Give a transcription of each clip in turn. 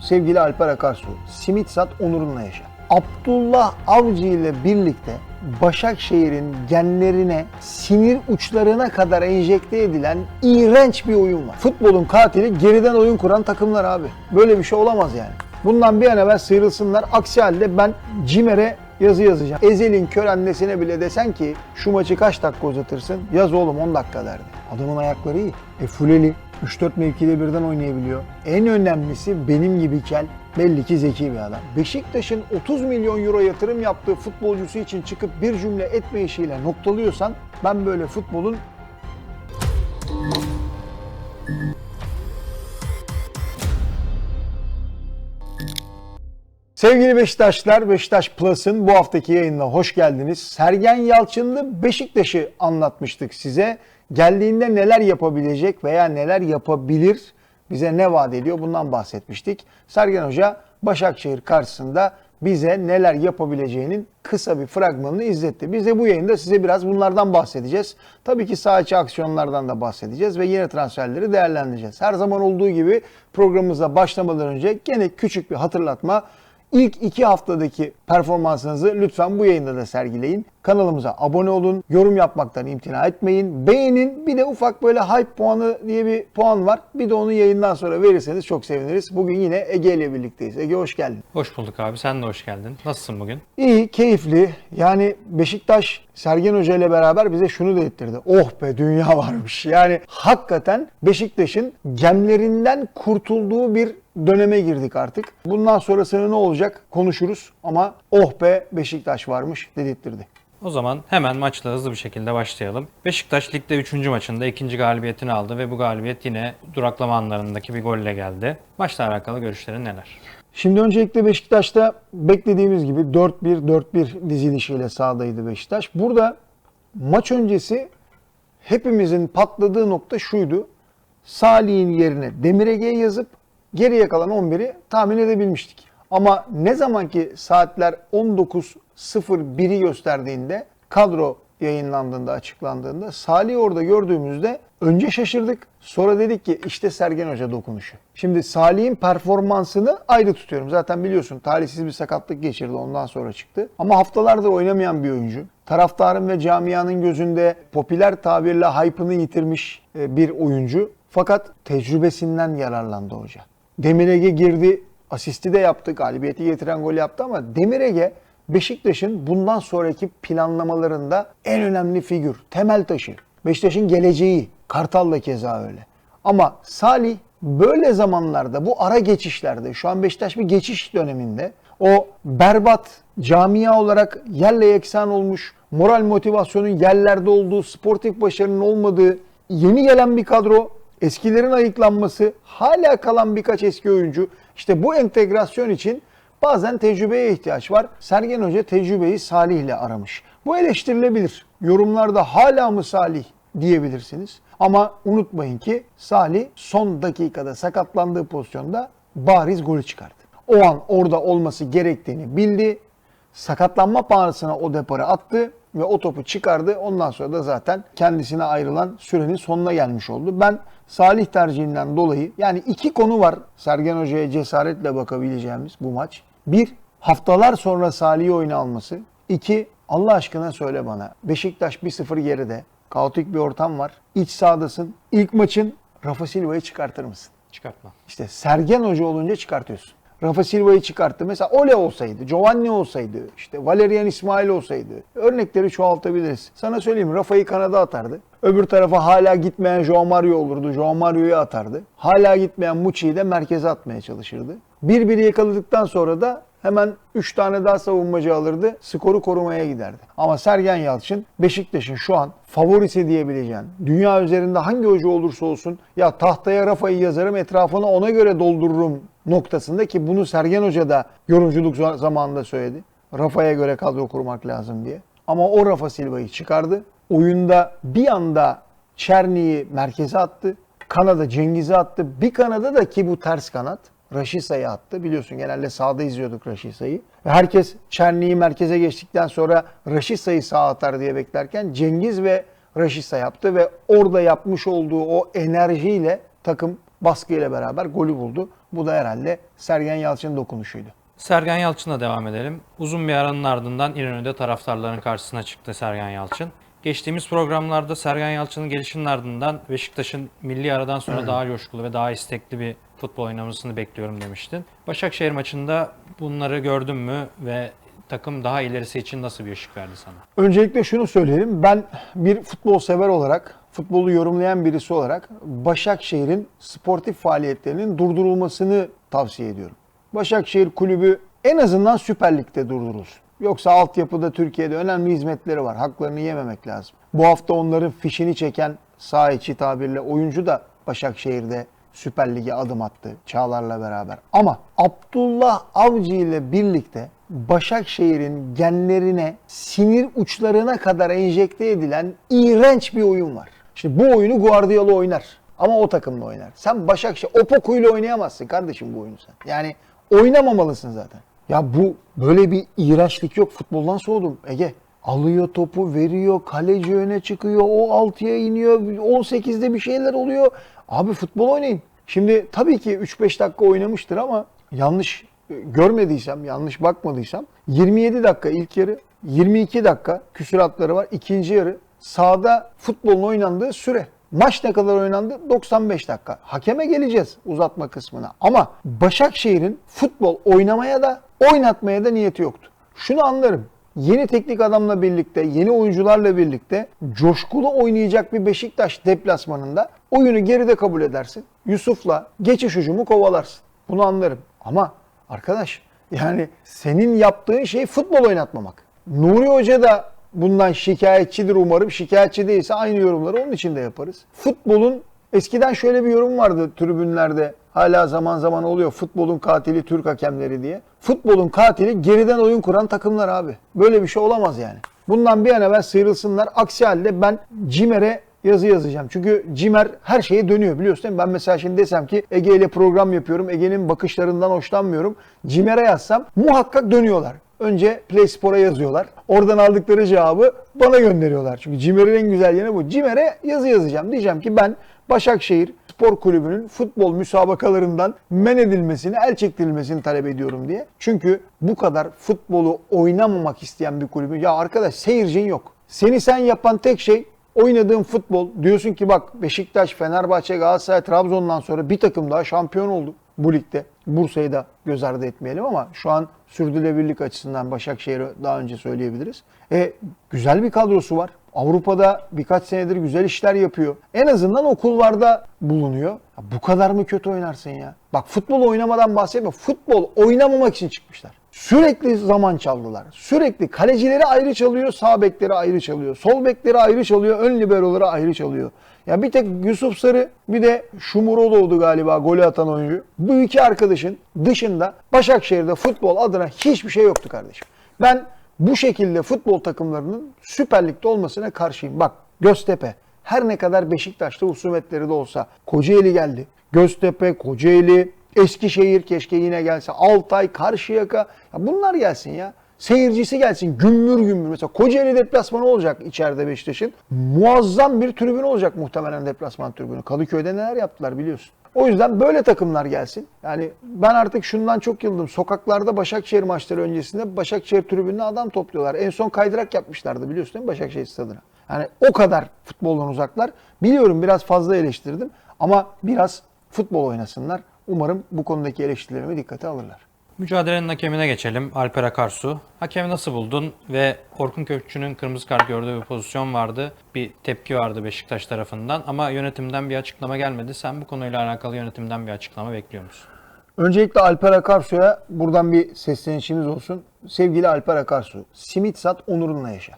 sevgili Alper Akarsu. Simit sat onurunla yaşa. Abdullah Avcı ile birlikte Başakşehir'in genlerine, sinir uçlarına kadar enjekte edilen iğrenç bir oyun var. Futbolun katili geriden oyun kuran takımlar abi. Böyle bir şey olamaz yani. Bundan bir an evvel sıyrılsınlar. Aksi halde ben Cimer'e yazı yazacağım. Ezel'in kör annesine bile desen ki şu maçı kaç dakika uzatırsın? Yaz oğlum 10 dakika derdi. Adamın ayakları iyi. E Fuleli 3-4 mevkide birden oynayabiliyor. En önemlisi benim gibi kel. Belli ki zeki bir adam. Beşiktaş'ın 30 milyon euro yatırım yaptığı futbolcusu için çıkıp bir cümle etmeyişiyle noktalıyorsan ben böyle futbolun Sevgili Beşiktaşlar, Beşiktaş Plus'ın bu haftaki yayınına hoş geldiniz. Sergen Yalçınlı Beşiktaş'ı anlatmıştık size. Geldiğinde neler yapabilecek veya neler yapabilir, bize ne vaat ediyor bundan bahsetmiştik. Sergen Hoca Başakşehir karşısında bize neler yapabileceğinin kısa bir fragmanını izletti. Biz de bu yayında size biraz bunlardan bahsedeceğiz. Tabii ki saha içi aksiyonlardan da bahsedeceğiz ve yeni transferleri değerlendireceğiz. Her zaman olduğu gibi programımıza başlamadan önce gene küçük bir hatırlatma. İlk iki haftadaki performansınızı lütfen bu yayında da sergileyin. Kanalımıza abone olun, yorum yapmaktan imtina etmeyin. Beğenin, bir de ufak böyle hype puanı diye bir puan var. Bir de onu yayından sonra verirseniz çok seviniriz. Bugün yine Ege ile birlikteyiz. Ege hoş geldin. Hoş bulduk abi. Sen de hoş geldin. Nasılsın bugün? İyi, keyifli. Yani Beşiktaş Sergen Hoca ile beraber bize şunu da ettirdi. Oh be dünya varmış. Yani hakikaten Beşiktaş'ın gemlerinden kurtulduğu bir döneme girdik artık. Bundan sonrasını ne olacak konuşuruz ama oh be Beşiktaş varmış dedirttirdi. O zaman hemen maçla hızlı bir şekilde başlayalım. Beşiktaş ligde 3. maçında ikinci galibiyetini aldı ve bu galibiyet yine duraklama anlarındaki bir golle geldi. Maçla alakalı görüşlerin neler? Şimdi öncelikle Beşiktaş'ta beklediğimiz gibi 4-1-4-1 dizilişiyle sahadaydı Beşiktaş. Burada maç öncesi hepimizin patladığı nokta şuydu. Salih'in yerine Demir yazıp geriye kalan 11'i tahmin edebilmiştik. Ama ne zaman ki saatler 19.01'i gösterdiğinde kadro yayınlandığında, açıklandığında Salih'i orada gördüğümüzde önce şaşırdık. Sonra dedik ki işte Sergen Hoca dokunuşu. Şimdi Salih'in performansını ayrı tutuyorum. Zaten biliyorsun talihsiz bir sakatlık geçirdi ondan sonra çıktı. Ama haftalardır oynamayan bir oyuncu. Taraftarın ve camianın gözünde popüler tabirle hype'ını yitirmiş e, bir oyuncu. Fakat tecrübesinden yararlandı hoca. Demir Ege girdi, asisti de yaptı, galibiyeti getiren gol yaptı ama Demir Ege Beşiktaş'ın bundan sonraki planlamalarında en önemli figür, temel taşı. Beşiktaş'ın geleceği, Kartal da keza öyle. Ama Salih böyle zamanlarda, bu ara geçişlerde, şu an Beşiktaş bir geçiş döneminde o berbat camia olarak yerle yeksan olmuş, moral motivasyonun yerlerde olduğu, sportif başarının olmadığı, yeni gelen bir kadro, eskilerin ayıklanması, hala kalan birkaç eski oyuncu. İşte bu entegrasyon için bazen tecrübeye ihtiyaç var. Sergen Hoca tecrübeyi Salih ile aramış. Bu eleştirilebilir. Yorumlarda hala mı Salih diyebilirsiniz. Ama unutmayın ki Salih son dakikada sakatlandığı pozisyonda bariz golü çıkardı. O an orada olması gerektiğini bildi. Sakatlanma pahasına o depara attı ve o topu çıkardı. Ondan sonra da zaten kendisine ayrılan sürenin sonuna gelmiş oldu. Ben Salih tercihinden dolayı yani iki konu var Sergen Hoca'ya cesaretle bakabileceğimiz bu maç. Bir, haftalar sonra Salih'i oyuna alması. İki, Allah aşkına söyle bana. Beşiktaş 1-0 geride. Kaotik bir ortam var. İç sahadasın. İlk maçın Rafa Silva'yı çıkartır mısın? Çıkartma. İşte Sergen Hoca olunca çıkartıyorsun. Rafa Silva'yı çıkarttı. Mesela Ole olsaydı, Giovanni olsaydı, işte Valerian İsmail olsaydı. Örnekleri çoğaltabiliriz. Sana söyleyeyim Rafa'yı kanada atardı. Öbür tarafa hala gitmeyen Joao Mario olurdu. Joao Mario'yu atardı. Hala gitmeyen Muçi'yi de merkeze atmaya çalışırdı. Bir biri yakaladıktan sonra da hemen 3 tane daha savunmacı alırdı. Skoru korumaya giderdi. Ama Sergen Yalçın Beşiktaş'ın şu an favorisi diyebileceğin, dünya üzerinde hangi hoca olursa olsun ya tahtaya Rafa'yı yazarım etrafını ona göre doldururum noktasında ki bunu Sergen Hoca da yorumculuk zamanında söyledi. Rafa'ya göre kadro kurmak lazım diye. Ama o Rafa Silva'yı çıkardı. Oyunda bir anda Çerni'yi merkeze attı. Kanada Cengiz'i attı. Bir kanada da ki bu ters kanat. Raşisa'yı attı. Biliyorsun genelde sağda izliyorduk Raşisa'yı. Herkes Çerni'yi merkeze geçtikten sonra Raşisa'yı sağa atar diye beklerken Cengiz ve Raşisa yaptı ve orada yapmış olduğu o enerjiyle takım baskıyla beraber golü buldu. Bu da herhalde Sergen Yalçın'ın dokunuşuydu. Sergen Yalçın'la devam edelim. Uzun bir aranın ardından İnönü'de taraftarların karşısına çıktı Sergen Yalçın. Geçtiğimiz programlarda Sergen Yalçın'ın gelişinin ardından Beşiktaş'ın milli aradan sonra daha coşkulu ve daha istekli bir futbol oynamasını bekliyorum demiştin. Başakşehir maçında bunları gördün mü ve takım daha ilerisi için nasıl bir ışık verdi sana? Öncelikle şunu söyleyelim. Ben bir futbol sever olarak, futbolu yorumlayan birisi olarak Başakşehir'in sportif faaliyetlerinin durdurulmasını tavsiye ediyorum. Başakşehir kulübü en azından Süper Lig'de durdurulsun. Yoksa altyapıda Türkiye'de önemli hizmetleri var. Haklarını yememek lazım. Bu hafta onların fişini çeken sağ içi tabirle oyuncu da Başakşehir'de Süper Lig'e adım attı Çağlar'la beraber. Ama Abdullah Avcı ile birlikte Başakşehir'in genlerine, sinir uçlarına kadar enjekte edilen iğrenç bir oyun var. Şimdi bu oyunu Guardiola oynar. Ama o takımla oynar. Sen Başakşehir, Opoku ile oynayamazsın kardeşim bu oyunu sen. Yani oynamamalısın zaten. Ya bu böyle bir iğrençlik yok. Futboldan soğudum Ege. Alıyor topu, veriyor, kaleci öne çıkıyor, o 6'ya iniyor, 18'de bir şeyler oluyor. Abi futbol oynayın. Şimdi tabii ki 3-5 dakika oynamıştır ama yanlış e, görmediysem, yanlış bakmadıysam 27 dakika ilk yarı, 22 dakika küsuratları var ikinci yarı. Sahada futbolun oynandığı süre. Maç ne kadar oynandı? 95 dakika. Hakeme geleceğiz uzatma kısmına. Ama Başakşehir'in futbol oynamaya da oynatmaya da niyeti yoktu. Şunu anlarım. Yeni teknik adamla birlikte, yeni oyuncularla birlikte coşkulu oynayacak bir Beşiktaş deplasmanında oyunu geride kabul edersin. Yusuf'la geçiş hücumu kovalarsın. Bunu anlarım. Ama arkadaş yani senin yaptığın şey futbol oynatmamak. Nuri Hoca da bundan şikayetçidir umarım. Şikayetçi değilse aynı yorumları onun için de yaparız. Futbolun eskiden şöyle bir yorum vardı tribünlerde. Hala zaman zaman oluyor futbolun katili Türk hakemleri diye. Futbolun katili geriden oyun kuran takımlar abi. Böyle bir şey olamaz yani. Bundan bir an evvel sıyrılsınlar. Aksi halde ben Cimer'e yazı yazacağım. Çünkü Cimer her şeye dönüyor biliyorsun değil mi? Ben mesela şimdi desem ki Ege ile program yapıyorum. Ege'nin bakışlarından hoşlanmıyorum. Cimer'e yazsam muhakkak dönüyorlar. Önce Play Spor'a yazıyorlar. Oradan aldıkları cevabı bana gönderiyorlar. Çünkü Cimer'in en güzel yanı bu. Cimer'e yazı yazacağım. Diyeceğim ki ben Başakşehir Spor Kulübü'nün futbol müsabakalarından men edilmesini, el çektirilmesini talep ediyorum diye. Çünkü bu kadar futbolu oynamamak isteyen bir kulübün ya arkadaş seyircin yok. Seni sen yapan tek şey oynadığın futbol. Diyorsun ki bak Beşiktaş, Fenerbahçe, Galatasaray, Trabzon'dan sonra bir takım daha şampiyon oldu bu ligde. Bursa'yı da göz ardı etmeyelim ama şu an sürdürülebilirlik açısından Başakşehir'i daha önce söyleyebiliriz. E, güzel bir kadrosu var. Avrupa'da birkaç senedir güzel işler yapıyor. En azından okullarda bulunuyor. Ya bu kadar mı kötü oynarsın ya? Bak futbol oynamadan bahsetme. Futbol oynamamak için çıkmışlar. Sürekli zaman çaldılar. Sürekli kalecileri ayrı çalıyor, sağ bekleri ayrı çalıyor. Sol bekleri ayrı çalıyor, ön liberoları ayrı çalıyor. Ya bir tek Yusuf Sarı bir de Şumuroğlu'ydu galiba golü atan oyuncu. Bu iki arkadaşın dışında Başakşehir'de futbol adına hiçbir şey yoktu kardeşim. Ben bu şekilde futbol takımlarının Süper Lig'de olmasına karşıyım. Bak Göztepe her ne kadar Beşiktaş'ta husumetleri de olsa Kocaeli geldi. Göztepe, Kocaeli, Eskişehir keşke yine gelse. Altay, Karşıyaka. Ya bunlar gelsin ya. Seyircisi gelsin gümbür gümbür. Mesela Kocaeli deplasmanı olacak içeride Beşiktaş'ın. Muazzam bir tribün olacak muhtemelen deplasman tribünü. Kadıköy'de neler yaptılar biliyorsun. O yüzden böyle takımlar gelsin. Yani ben artık şundan çok yıldım. Sokaklarda Başakşehir maçları öncesinde Başakşehir tribününe adam topluyorlar. En son kaydırak yapmışlardı biliyorsun değil mi Başakşehir stadına. Yani o kadar futboldan uzaklar. Biliyorum biraz fazla eleştirdim ama biraz futbol oynasınlar. Umarım bu konudaki eleştirilerimi dikkate alırlar. Mücadelenin hakemine geçelim. Alper Akarsu. Hakemi nasıl buldun? Ve Orkun Kökçü'nün kırmızı kart gördüğü bir pozisyon vardı. Bir tepki vardı Beşiktaş tarafından ama yönetimden bir açıklama gelmedi. Sen bu konuyla alakalı yönetimden bir açıklama bekliyor musun? Öncelikle Alper Akarsu'ya buradan bir seslenişimiz olsun. Sevgili Alper Akarsu, simit sat onurunla yaşa.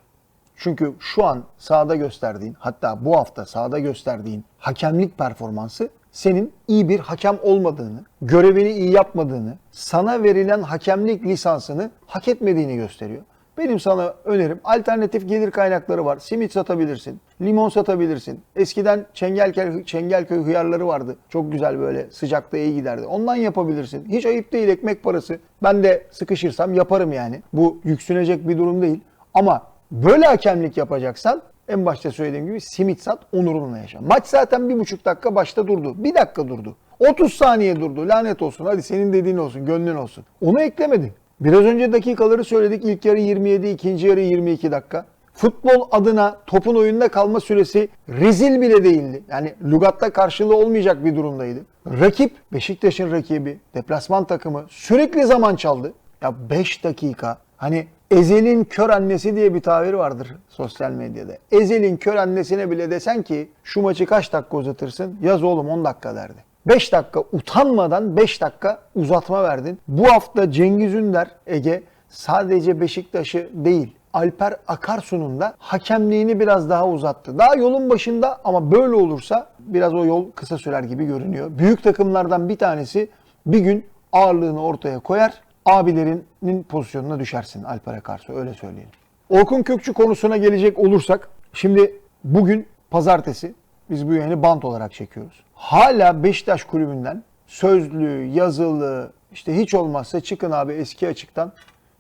Çünkü şu an sahada gösterdiğin, hatta bu hafta sahada gösterdiğin hakemlik performansı senin iyi bir hakem olmadığını, görevini iyi yapmadığını, sana verilen hakemlik lisansını hak etmediğini gösteriyor. Benim sana önerim alternatif gelir kaynakları var. Simit satabilirsin, limon satabilirsin. Eskiden Çengelköy, Çengelköy hıyarları vardı. Çok güzel böyle sıcakta iyi giderdi. Ondan yapabilirsin. Hiç ayıp değil ekmek parası. Ben de sıkışırsam yaparım yani. Bu yüksünecek bir durum değil. Ama böyle hakemlik yapacaksan en başta söylediğim gibi simit sat onurunla yaşa. Maç zaten bir buçuk dakika başta durdu. Bir dakika durdu. 30 saniye durdu. Lanet olsun. Hadi senin dediğin olsun. Gönlün olsun. Onu eklemedin. Biraz önce dakikaları söyledik. İlk yarı 27, ikinci yarı 22 dakika. Futbol adına topun oyunda kalma süresi rezil bile değildi. Yani lügatta karşılığı olmayacak bir durumdaydı. Rakip, Beşiktaş'ın rakibi, deplasman takımı sürekli zaman çaldı. Ya 5 dakika. Hani Ezel'in kör annesi diye bir tabir vardır sosyal medyada. Ezel'in kör annesine bile desen ki şu maçı kaç dakika uzatırsın? Yaz oğlum 10 dakika derdi. 5 dakika utanmadan 5 dakika uzatma verdin. Bu hafta Cengiz Ünder Ege sadece Beşiktaş'ı değil Alper Akarsu'nun da hakemliğini biraz daha uzattı. Daha yolun başında ama böyle olursa biraz o yol kısa sürer gibi görünüyor. Büyük takımlardan bir tanesi bir gün ağırlığını ortaya koyar. Abilerinin pozisyonuna düşersin Alper Akarsu öyle söyleyelim. Orkun Kökçü konusuna gelecek olursak şimdi bugün pazartesi biz bu yayını bant olarak çekiyoruz. Hala Beşiktaş kulübünden sözlü, yazılı işte hiç olmazsa çıkın abi eski açıktan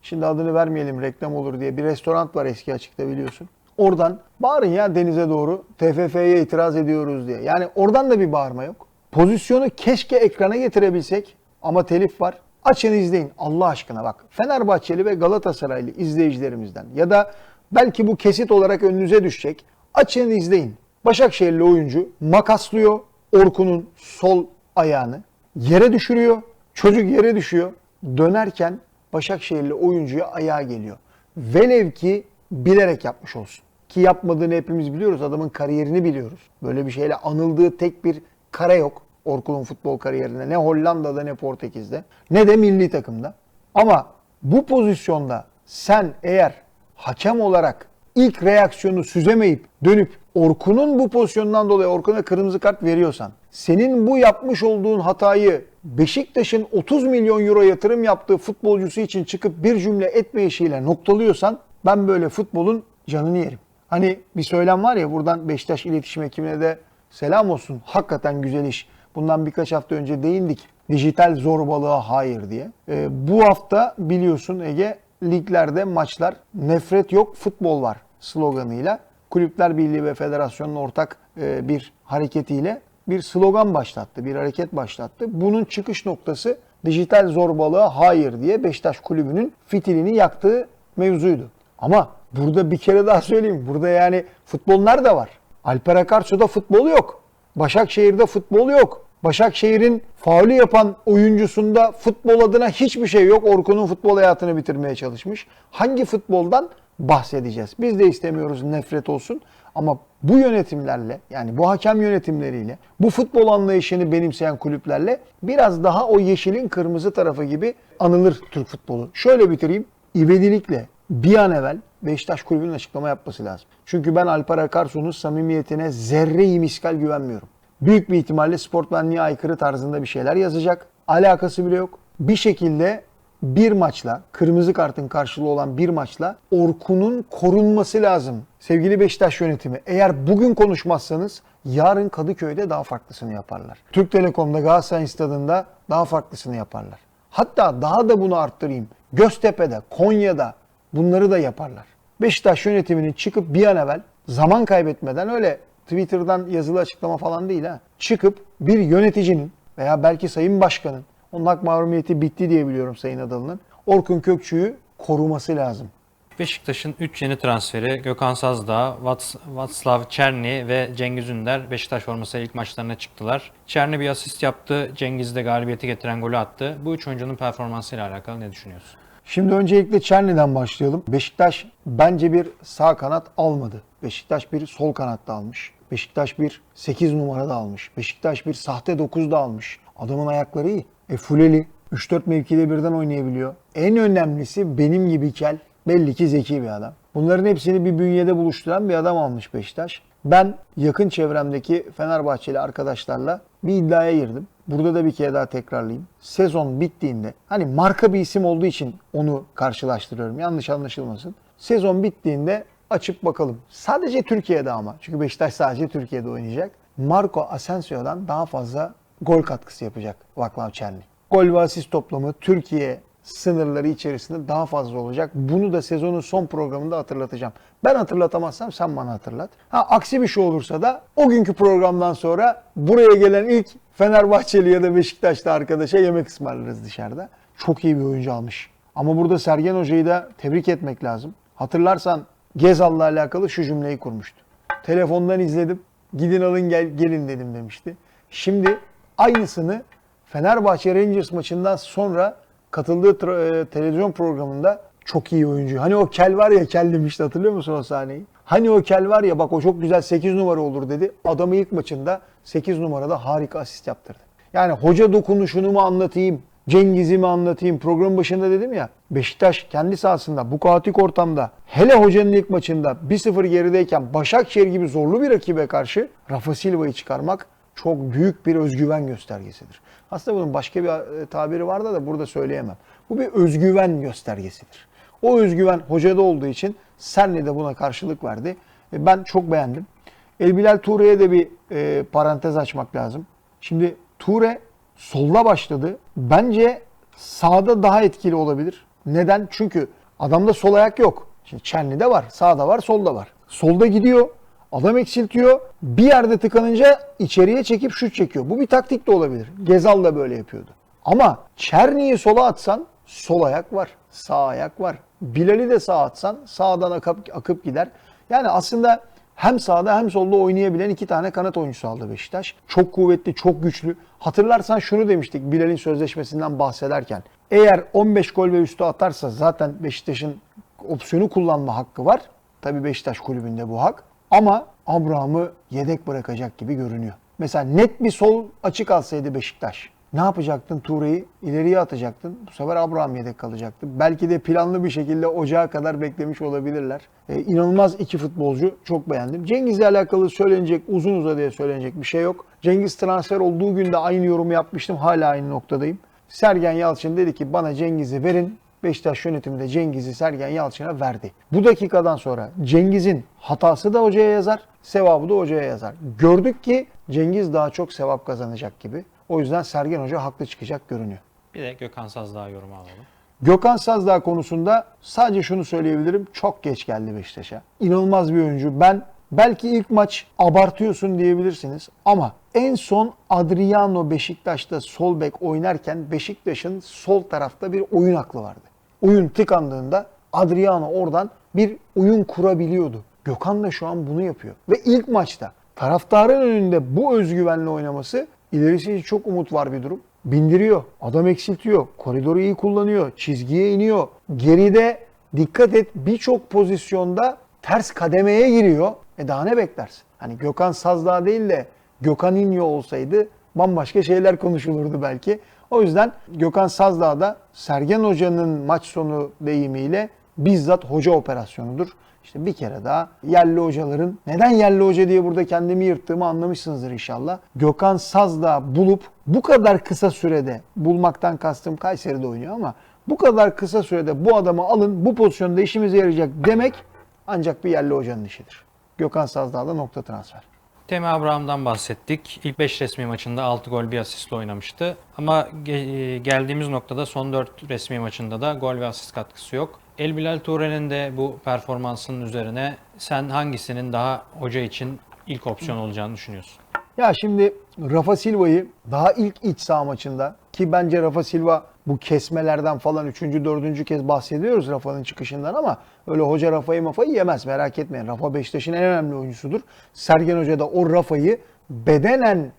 Şimdi adını vermeyelim reklam olur diye bir restoran var eski açıkta biliyorsun. Oradan bağırın ya denize doğru TFF'ye itiraz ediyoruz diye. Yani oradan da bir bağırma yok. Pozisyonu keşke ekrana getirebilsek ama telif var. Açın izleyin Allah aşkına bak. Fenerbahçeli ve Galatasaraylı izleyicilerimizden ya da belki bu kesit olarak önünüze düşecek. Açın izleyin. Başakşehirli oyuncu makaslıyor Orkun'un sol ayağını. Yere düşürüyor. Çocuk yere düşüyor. Dönerken Başakşehirli oyuncuya ayağa geliyor. Velev ki bilerek yapmış olsun. Ki yapmadığını hepimiz biliyoruz. Adamın kariyerini biliyoruz. Böyle bir şeyle anıldığı tek bir kare yok. Orkun'un futbol kariyerinde. Ne Hollanda'da ne Portekiz'de ne de milli takımda. Ama bu pozisyonda sen eğer hakem olarak ilk reaksiyonu süzemeyip dönüp Orkun'un bu pozisyondan dolayı Orkun'a kırmızı kart veriyorsan, senin bu yapmış olduğun hatayı Beşiktaş'ın 30 milyon euro yatırım yaptığı futbolcusu için çıkıp bir cümle etmeyişiyle noktalıyorsan ben böyle futbolun canını yerim. Hani bir söylem var ya buradan Beşiktaş iletişim ekibine de selam olsun. Hakikaten güzel iş. Bundan birkaç hafta önce değindik. Dijital zorbalığa hayır diye. Ee, bu hafta biliyorsun Ege liglerde maçlar nefret yok futbol var sloganıyla Kulüpler Birliği ve Federasyon'un ortak e, bir hareketiyle bir slogan başlattı, bir hareket başlattı. Bunun çıkış noktası dijital zorbalığa hayır diye Beşiktaş Kulübü'nün fitilini yaktığı mevzuydu. Ama burada bir kere daha söyleyeyim. Burada yani futbol nerede var? Alper Akarsu'da futbol yok. Başakşehir'de futbol yok. Başakşehir'in faulü yapan oyuncusunda futbol adına hiçbir şey yok. Orkun'un futbol hayatını bitirmeye çalışmış. Hangi futboldan bahsedeceğiz? Biz de istemiyoruz nefret olsun. Ama bu yönetimlerle yani bu hakem yönetimleriyle bu futbol anlayışını benimseyen kulüplerle biraz daha o yeşilin kırmızı tarafı gibi anılır Türk futbolu. Şöyle bitireyim. İvedilikle bir an evvel Beşiktaş kulübünün açıklama yapması lazım. Çünkü ben Alper Akarsu'nun samimiyetine zerre miskal güvenmiyorum. Büyük bir ihtimalle sportmenliğe aykırı tarzında bir şeyler yazacak. Alakası bile yok. Bir şekilde bir maçla, kırmızı kartın karşılığı olan bir maçla Orkun'un korunması lazım. Sevgili Beşiktaş yönetimi, eğer bugün konuşmazsanız yarın Kadıköy'de daha farklısını yaparlar. Türk Telekom'da Galatasaray Stadı'nda daha farklısını yaparlar. Hatta daha da bunu arttırayım. Göztepe'de, Konya'da bunları da yaparlar. Beşiktaş yönetiminin çıkıp bir an evvel zaman kaybetmeden öyle Twitter'dan yazılı açıklama falan değil ha. Çıkıp bir yöneticinin veya belki sayın başkanın onun hak mahrumiyeti bitti diye biliyorum Sayın Adalı'nın. Orkun Kökçü'yü koruması lazım. Beşiktaş'ın 3 yeni transferi Gökhan Sazdağ, Vats- Václav Çerni ve Cengiz Ünder Beşiktaş formasıyla ilk maçlarına çıktılar. Çerni bir asist yaptı, Cengiz de galibiyeti getiren golü attı. Bu üç oyuncunun performansıyla alakalı ne düşünüyorsun? Şimdi öncelikle Çerni'den başlayalım. Beşiktaş bence bir sağ kanat almadı. Beşiktaş bir sol kanatta almış. Beşiktaş bir 8 numarada almış. Beşiktaş bir sahte 9 da almış. Adamın ayakları iyi. E Fuleli 3-4 mevkide birden oynayabiliyor. En önemlisi benim gibi kel. Belli ki zeki bir adam. Bunların hepsini bir bünyede buluşturan bir adam almış Beşiktaş. Ben yakın çevremdeki Fenerbahçeli arkadaşlarla bir iddiaya girdim. Burada da bir kere daha tekrarlayayım. Sezon bittiğinde hani marka bir isim olduğu için onu karşılaştırıyorum. Yanlış anlaşılmasın. Sezon bittiğinde açıp bakalım. Sadece Türkiye'de ama. Çünkü Beşiktaş sadece Türkiye'de oynayacak. Marco Asensio'dan daha fazla gol katkısı yapacak Vaklav Çerni. Gol ve asist toplamı Türkiye sınırları içerisinde daha fazla olacak. Bunu da sezonun son programında hatırlatacağım. Ben hatırlatamazsam sen bana hatırlat. Ha aksi bir şey olursa da o günkü programdan sonra buraya gelen ilk Fenerbahçeli ya da Beşiktaşlı arkadaşa yemek ısmarlarız dışarıda. Çok iyi bir oyuncu almış. Ama burada Sergen Hoca'yı da tebrik etmek lazım. Hatırlarsan Gezal'la alakalı şu cümleyi kurmuştu. Telefondan izledim. Gidin alın gel, gelin dedim demişti. Şimdi aynısını Fenerbahçe Rangers maçından sonra katıldığı e, televizyon programında çok iyi oyuncu. Hani o kel var ya kel demişti hatırlıyor musun o sahneyi? Hani o kel var ya bak o çok güzel 8 numara olur dedi. Adamı ilk maçında 8 numarada harika asist yaptırdı. Yani hoca dokunuşunu mu anlatayım, Cengiz'i mi anlatayım? Program başında dedim ya Beşiktaş kendi sahasında bu kaotik ortamda hele hocanın ilk maçında 1-0 gerideyken Başakşehir gibi zorlu bir rakibe karşı Rafa Silva'yı çıkarmak çok büyük bir özgüven göstergesidir. Aslında bunun başka bir e, tabiri vardı da burada söyleyemem. Bu bir özgüven göstergesidir. O özgüven hocada olduğu için Senli de buna karşılık verdi. E, Ben çok beğendim. Elbilal Ture'ye de bir e, parantez açmak lazım. Şimdi Ture solda başladı. Bence sağda daha etkili olabilir. Neden? Çünkü adamda sol ayak yok. Şimdi Çenli'de var, sağda var, solda var. Solda gidiyor, adam eksiltiyor. Bir yerde tıkanınca içeriye çekip şut çekiyor. Bu bir taktik de olabilir. Gezal da böyle yapıyordu. Ama Çerni'yi sola atsan sol ayak var, sağ ayak var. Bilal'i de sağa atsan sağdan akıp, akıp gider. Yani aslında hem sağda hem solda oynayabilen iki tane kanat oyuncusu aldı Beşiktaş. Çok kuvvetli, çok güçlü. Hatırlarsan şunu demiştik Bilal'in sözleşmesinden bahsederken. Eğer 15 gol ve üstü atarsa zaten Beşiktaş'ın opsiyonu kullanma hakkı var. Tabii Beşiktaş kulübünde bu hak. Ama Abraham'ı yedek bırakacak gibi görünüyor. Mesela net bir sol açık alsaydı Beşiktaş. Ne yapacaktın? Ture'yi ileriye atacaktın. Bu sefer Abraham yedek kalacaktı. Belki de planlı bir şekilde ocağa kadar beklemiş olabilirler. Ee, inanılmaz iki futbolcu. Çok beğendim. Cengiz'le alakalı söylenecek, uzun uzadıya söylenecek bir şey yok. Cengiz transfer olduğu günde aynı yorumu yapmıştım. Hala aynı noktadayım. Sergen Yalçın dedi ki bana Cengiz'i verin. Beşiktaş yönetimi de Cengiz'i Sergen Yalçın'a verdi. Bu dakikadan sonra Cengiz'in hatası da hocaya yazar, sevabı da hocaya yazar. Gördük ki Cengiz daha çok sevap kazanacak gibi. O yüzden Sergen Hoca haklı çıkacak görünüyor. Bir de Gökhan Sazdağ yorum alalım. Gökhan Sazdağ konusunda sadece şunu söyleyebilirim. Çok geç geldi Beşiktaş'a. İnanılmaz bir oyuncu. Ben belki ilk maç abartıyorsun diyebilirsiniz ama en son Adriano Beşiktaş'ta sol bek oynarken Beşiktaş'ın sol tarafta bir oyun aklı vardı. Oyun tıkandığında Adriano oradan bir oyun kurabiliyordu. Gökhan da şu an bunu yapıyor. Ve ilk maçta taraftarın önünde bu özgüvenle oynaması ilerisi için çok umut var bir durum. Bindiriyor, adam eksiltiyor, koridoru iyi kullanıyor, çizgiye iniyor. Geride dikkat et birçok pozisyonda ters kademeye giriyor. E daha ne beklersin? Hani Gökhan Sazdağ değil de Gökhan İnyo olsaydı bambaşka şeyler konuşulurdu belki. O yüzden Gökhan Sazdağ da Sergen Hoca'nın maç sonu deyimiyle bizzat hoca operasyonudur. İşte bir kere daha yerli hocaların neden yerli hoca diye burada kendimi yırttığımı anlamışsınızdır inşallah. Gökhan Sazdağ bulup bu kadar kısa sürede bulmaktan kastım Kayseri'de oynuyor ama bu kadar kısa sürede bu adamı alın bu pozisyonda işimize yarayacak demek ancak bir yerli hocanın işidir. Gökhan Sazdağ'da nokta transfer. Temi Abraham'dan bahsettik. İlk 5 resmi maçında 6 gol bir asistle oynamıştı. Ama ge- geldiğimiz noktada son 4 resmi maçında da gol ve asist katkısı yok. El Bilal Ture'nin de bu performansının üzerine sen hangisinin daha hoca için ilk opsiyon olacağını düşünüyorsun? Ya şimdi Rafa Silva'yı daha ilk iç saha maçında ki bence Rafa Silva bu kesmelerden falan 3. 4. kez bahsediyoruz Rafa'nın çıkışından ama öyle hoca Rafa'yı mafayı yemez merak etmeyin. Rafa Beşiktaş'ın en önemli oyuncusudur. Sergen Hoca da o Rafa'yı bedenen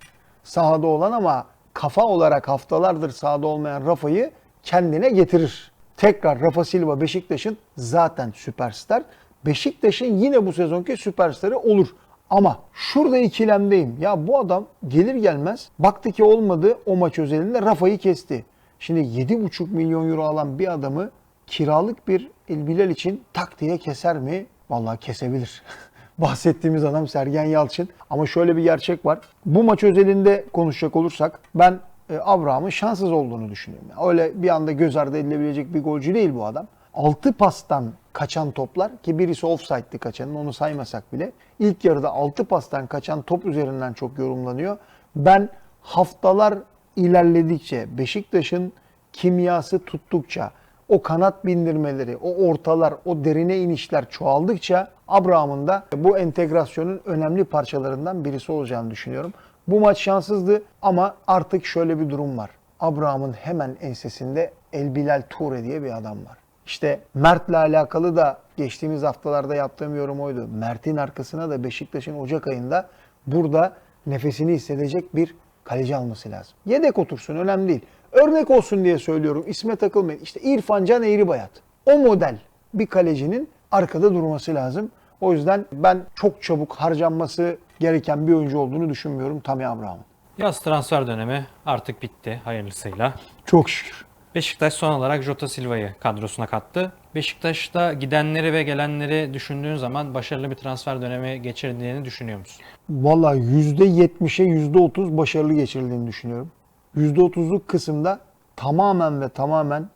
sahada olan ama kafa olarak haftalardır sahada olmayan Rafa'yı kendine getirir. Tekrar Rafa Silva Beşiktaş'ın zaten süperstar. Beşiktaş'ın yine bu sezonki süperstarı olur. Ama şurada ikilemdeyim. Ya bu adam gelir gelmez baktı ki olmadı o maç özelinde Rafa'yı kesti. Şimdi 7,5 milyon euro alan bir adamı kiralık bir El Bilal için tak diye keser mi? Vallahi kesebilir. Bahsettiğimiz adam Sergen Yalçın. Ama şöyle bir gerçek var. Bu maç özelinde konuşacak olursak ben e, Abraham'ın şanssız olduğunu düşünüyorum. Yani öyle bir anda göz ardı edilebilecek bir golcü değil bu adam. 6 pastan kaçan toplar ki birisi offside'di kaçanın onu saymasak bile. ilk yarıda 6 pastan kaçan top üzerinden çok yorumlanıyor. Ben haftalar ilerledikçe Beşiktaş'ın kimyası tuttukça o kanat bindirmeleri, o ortalar, o derine inişler çoğaldıkça Abraham'ın da bu entegrasyonun önemli parçalarından birisi olacağını düşünüyorum. Bu maç şanssızdı ama artık şöyle bir durum var. Abraham'ın hemen ensesinde El Bilal Toure diye bir adam var. İşte Mert'le alakalı da geçtiğimiz haftalarda yaptığım yorum oydu. Mert'in arkasına da Beşiktaş'ın Ocak ayında burada nefesini hissedecek bir kaleci alması lazım. Yedek otursun önemli değil. Örnek olsun diye söylüyorum. İsme takılmayın. İşte İrfan Can Eğribayat. O model bir kalecinin arkada durması lazım. O yüzden ben çok çabuk harcanması gereken bir oyuncu olduğunu düşünmüyorum Tammy Abraham'ın. Yaz transfer dönemi artık bitti hayırlısıyla. Çok şükür. Beşiktaş son olarak Jota Silva'yı kadrosuna kattı. Beşiktaş'ta gidenleri ve gelenleri düşündüğün zaman başarılı bir transfer dönemi geçirdiğini düşünüyor musun? Valla %70'e %30 başarılı geçirildiğini düşünüyorum. %30'luk kısımda tamamen ve tamamen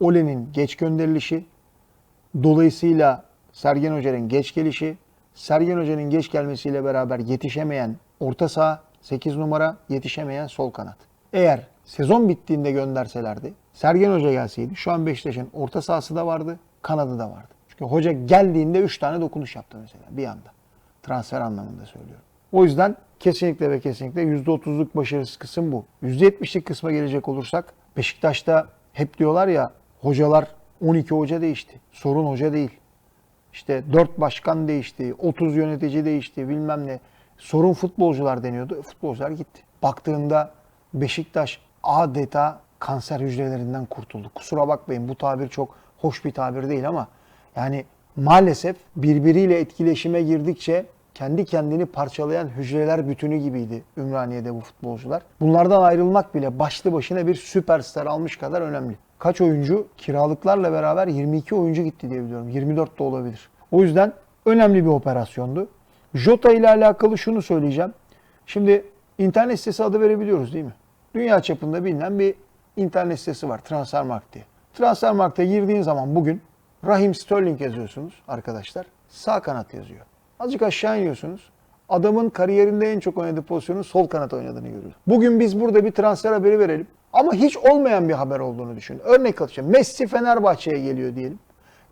Ole'nin geç gönderilişi, dolayısıyla Sergen Hoca'nın geç gelişi, Sergen Hoca'nın geç gelmesiyle beraber yetişemeyen orta saha 8 numara, yetişemeyen sol kanat. Eğer sezon bittiğinde gönderselerdi, Sergen Hoca gelseydi şu an Beşiktaş'ın orta sahası da vardı, kanadı da vardı. Çünkü hoca geldiğinde 3 tane dokunuş yaptı mesela bir anda. Transfer anlamında söylüyorum. O yüzden kesinlikle ve kesinlikle %30'luk başarısız kısım bu. %70'lik kısma gelecek olursak Beşiktaş'ta hep diyorlar ya hocalar 12 hoca değişti. Sorun hoca değil. İşte 4 başkan değişti, 30 yönetici değişti bilmem ne. Sorun futbolcular deniyordu. Futbolcular gitti. Baktığında Beşiktaş adeta kanser hücrelerinden kurtuldu. Kusura bakmayın bu tabir çok hoş bir tabir değil ama yani maalesef birbiriyle etkileşime girdikçe kendi kendini parçalayan hücreler bütünü gibiydi Ümraniye'de bu futbolcular. Bunlardan ayrılmak bile başlı başına bir süperstar almış kadar önemli. Kaç oyuncu kiralıklarla beraber 22 oyuncu gitti diye biliyorum. 24 de olabilir. O yüzden önemli bir operasyondu. Jota ile alakalı şunu söyleyeceğim. Şimdi internet sitesi adı verebiliyoruz değil mi? Dünya çapında bilinen bir internet sitesi var Transfermarkt diye. Transfermarkt'a girdiğin zaman bugün Rahim Sterling yazıyorsunuz arkadaşlar. Sağ kanat yazıyor. Azıcık aşağı iniyorsunuz. Adamın kariyerinde en çok oynadığı pozisyonun sol kanat oynadığını görüyoruz. Bugün biz burada bir transfer haberi verelim. Ama hiç olmayan bir haber olduğunu düşünün. Örnek alacağım. Messi Fenerbahçe'ye geliyor diyelim.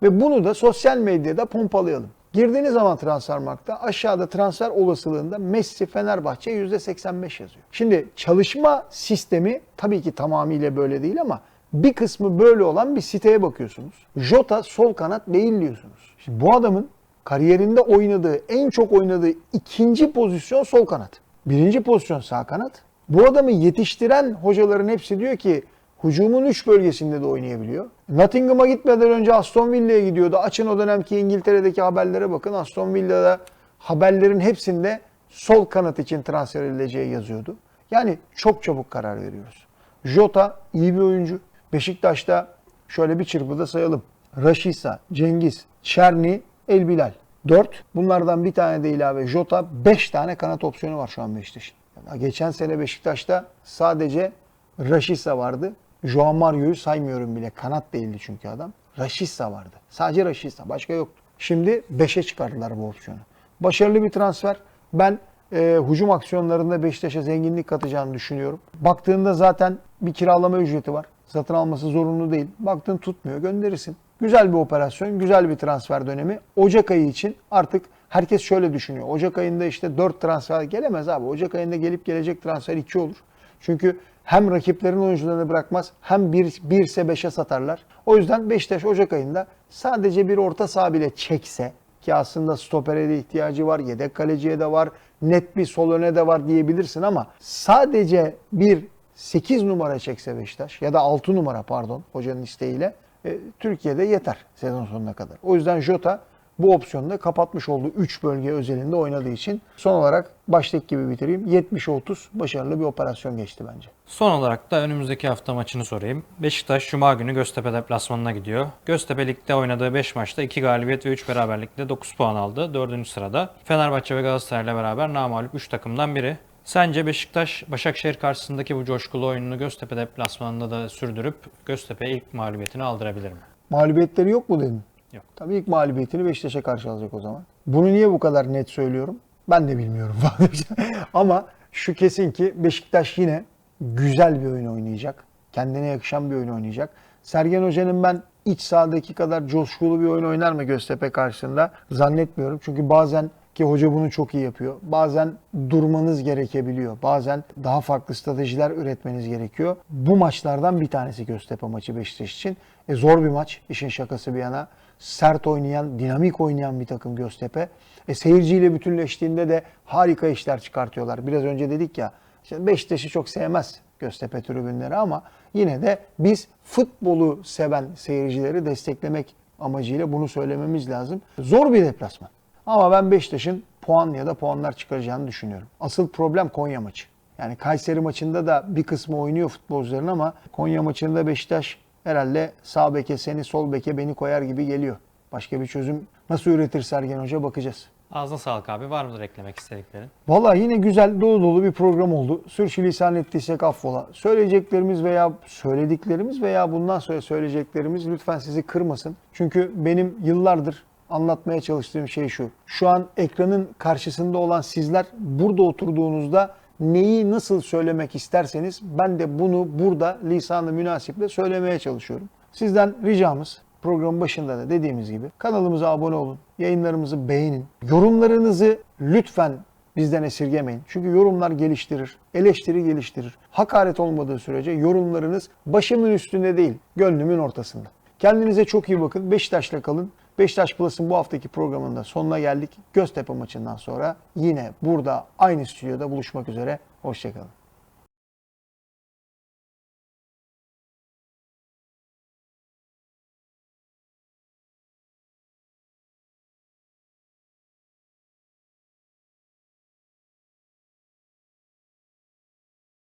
Ve bunu da sosyal medyada pompalayalım. Girdiğiniz zaman Transfermarkt'ta aşağıda transfer olasılığında Messi Fenerbahçe %85 yazıyor. Şimdi çalışma sistemi tabii ki tamamıyla böyle değil ama bir kısmı böyle olan bir siteye bakıyorsunuz. Jota sol kanat değil diyorsunuz. Şimdi bu adamın kariyerinde oynadığı, en çok oynadığı ikinci pozisyon sol kanat. Birinci pozisyon sağ kanat. Bu adamı yetiştiren hocaların hepsi diyor ki hücumun 3 bölgesinde de oynayabiliyor. Nottingham'a gitmeden önce Aston Villa'ya gidiyordu. Açın o dönemki İngiltere'deki haberlere bakın. Aston Villa'da haberlerin hepsinde sol kanat için transfer edileceği yazıyordu. Yani çok çabuk karar veriyoruz. Jota iyi bir oyuncu. Beşiktaş'ta şöyle bir çırpıda sayalım. Raşisa, Cengiz, Çerni, El Bilal. 4. Bunlardan bir tane de ilave Jota 5 tane kanat opsiyonu var şu an Beşiktaş'ın. Ya Geçen sene Beşiktaş'ta sadece Raşisa vardı. Joao Mario'yu saymıyorum bile. Kanat değildi çünkü adam. Raşisa vardı. Sadece Raşisa. Başka yoktu. Şimdi 5'e çıkardılar bu opsiyonu. Başarılı bir transfer. Ben e, hücum aksiyonlarında Beşiktaş'a zenginlik katacağını düşünüyorum. Baktığında zaten bir kiralama ücreti var. Satın alması zorunlu değil. Baktın tutmuyor gönderirsin. Güzel bir operasyon, güzel bir transfer dönemi. Ocak ayı için artık herkes şöyle düşünüyor. Ocak ayında işte 4 transfer gelemez abi. Ocak ayında gelip gelecek transfer 2 olur. Çünkü hem rakiplerin oyuncularını bırakmaz hem bir, bir ise 5'e satarlar. O yüzden Beşiktaş Ocak ayında sadece bir orta saha bile çekse ki aslında stopere de ihtiyacı var, yedek kaleciye de var, net bir sol öne de var diyebilirsin ama sadece bir 8 numara çekse Beşiktaş ya da 6 numara pardon hocanın isteğiyle e, Türkiye'de yeter sezon sonuna kadar. O yüzden Jota bu opsiyonu da kapatmış olduğu 3 bölge özelinde oynadığı için son olarak baştaki gibi bitireyim. 70-30 başarılı bir operasyon geçti bence. Son olarak da önümüzdeki hafta maçını sorayım. Beşiktaş Cuma günü Göztepe deplasmanına gidiyor. Göztepe Lig'de oynadığı 5 maçta 2 galibiyet ve 3 beraberlikle 9 puan aldı. 4. sırada. Fenerbahçe ve Galatasaray ile beraber namağlup 3 takımdan biri. Sence Beşiktaş Başakşehir karşısındaki bu coşkulu oyununu Göztepe deplasmanında da sürdürüp Göztepe'ye ilk mağlubiyetini aldırabilir mi? Mağlubiyetleri yok mu dedin? Yok. Tabii ilk mağlubiyetini Beşiktaş'a karşı alacak o zaman. Bunu niye bu kadar net söylüyorum? Ben de bilmiyorum. Ama şu kesin ki Beşiktaş yine güzel bir oyun oynayacak. Kendine yakışan bir oyun oynayacak. Sergen Hoca'nın ben iç sahadaki kadar coşkulu bir oyun oynar mı Göztepe karşısında zannetmiyorum. Çünkü bazen ki hoca bunu çok iyi yapıyor. Bazen durmanız gerekebiliyor. Bazen daha farklı stratejiler üretmeniz gerekiyor. Bu maçlardan bir tanesi Göztepe maçı Beşiktaş için. E zor bir maç işin şakası bir yana. Sert oynayan, dinamik oynayan bir takım Göztepe. E seyirciyle bütünleştiğinde de harika işler çıkartıyorlar. Biraz önce dedik ya işte Beşiktaş'ı çok sevmez Göztepe tribünleri ama yine de biz futbolu seven seyircileri desteklemek amacıyla bunu söylememiz lazım. Zor bir deplasman. Ama ben Beşiktaş'ın puan ya da puanlar çıkaracağını düşünüyorum. Asıl problem Konya maçı. Yani Kayseri maçında da bir kısmı oynuyor futbolcuların ama Konya maçında Beşiktaş herhalde sağ beke seni sol beke beni koyar gibi geliyor. Başka bir çözüm nasıl üretir Sergen Hoca bakacağız. Ağzına sağlık abi. Var mıdır eklemek istediklerin? Vallahi yine güzel dolu dolu bir program oldu. Sürçülisan ettiysek affola. Söyleyeceklerimiz veya söylediklerimiz veya bundan sonra söyleyeceklerimiz lütfen sizi kırmasın. Çünkü benim yıllardır anlatmaya çalıştığım şey şu. Şu an ekranın karşısında olan sizler burada oturduğunuzda neyi nasıl söylemek isterseniz ben de bunu burada lisanı münasiple söylemeye çalışıyorum. Sizden ricamız programın başında da dediğimiz gibi kanalımıza abone olun, yayınlarımızı beğenin. Yorumlarınızı lütfen bizden esirgemeyin. Çünkü yorumlar geliştirir, eleştiri geliştirir. Hakaret olmadığı sürece yorumlarınız başımın üstünde değil, gönlümün ortasında. Kendinize çok iyi bakın. Beşiktaş'la kalın. Beşiktaş Plus'ın bu haftaki programında sonuna geldik. Göztepe maçından sonra yine burada aynı stüdyoda buluşmak üzere. Hoşçakalın.